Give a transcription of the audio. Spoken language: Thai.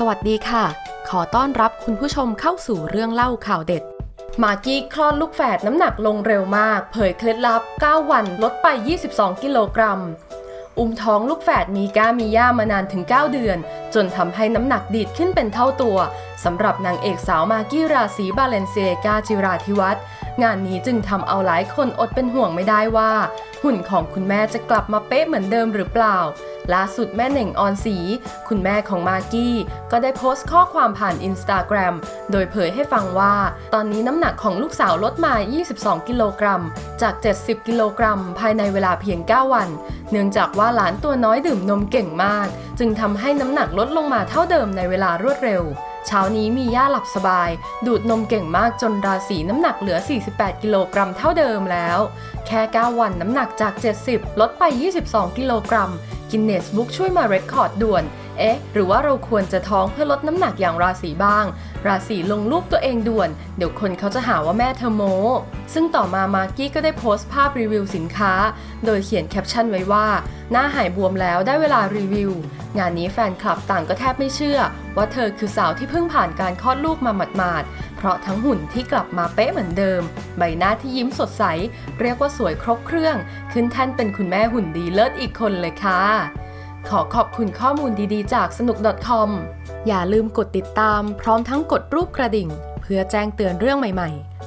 สวัสดีค่ะ ขอต้อนรับคุณผู้ชมเข้าสู่เรื่องเล่าข่าวเด็ด มากกี้คลอดลูกแฝดน้ำหนักลงเร็วมาก เผยเคล็ดลับ 9 วันลดไป 22 กิโลกรัม อุ้มท้องลูกแฝดมีก้ามีย่ามานานถึง 9 เดือน จนทำให้น้ำหนักดีดขึ้นเป็นเท่าตัวสำหรับนางเอกสาวมากกี้ราศีบาเลนเซียกาจิราธิวัฒน์งานนี้จึงทำเอาหลายคนอดเป็นห่วงไม่ได้ว่า หุ่นของคุณแม่จะกลับมาเป๊ะเหมือนเดิมหรือเปล่า ล่าสุดแม่เหน่งออนสี คุณแม่ของมากกี้ ก็ได้โพสต์ข้อความผ่านอินสตาแกรมโดยเผยให้ฟังว่า ตอนนี้น้ำหนักของลูกสาวลดมา 22 กิโลกรัม จาก 70 กิโลกรัม ภายในเวลาเพียง 9 วัน เนื่องจากว่าหลานตัวน้อยดื่มนมเก่งมาก จึงทำให้น้ำหนักลดลงมาเท่าเดิมในเวลารวดเร็ว เช้านี้มีย่าหลับสบาย ดูดนมเก่งมากจนราศีน้ำหนักเหลือ 48 กิโลกรัมเท่าเดิมแล้ว แค่ 9 วันน้ำหนักจาก 70 ลดไป 22 กิโลกรัม กินเนสบุ๊กช่วยมาเรคคอร์ดด่วน เอ๊ะ หรือว่าเราควรจะท้องเพื่อลดน้ำหนักอย่างราศีบ้าง ราศีลงรูปตัวเองด่วน เดี๋ยวคนเขาจะหาว่าแม่เธอโม ซึ่งต่อมามากกี้ก็ได้โพสต์ภาพรีวิวสินค้า โดยเขียนแคปชั่นไว้ว่า หน้าหายบวมแล้วได้เวลารีวิว งานนี้แฟนคลับต่างก็แทบไม่เชื่อ ว่าเธอคือสาวที่เพิ่งผ่านการคลอดลูกมาหมาดๆ เพราะทั้งหุ่นที่กลับมาเป๊ะเหมือนเดิม ใบหน้าที่ยิ้มสดใส เรียกว่าสวยครบเครื่อง ขึ้นแท่นเป็นคุณแม่หุ่นดีเลิศอีกคนเลยค่ะขอขอบคุณข้อมูลดีๆ จากสนุก .com อย่าลืมกดติดตามพร้อมทั้งกดรูปกระดิ่ง เพื่อแจ้งเตือนเรื่องใหม่ ๆ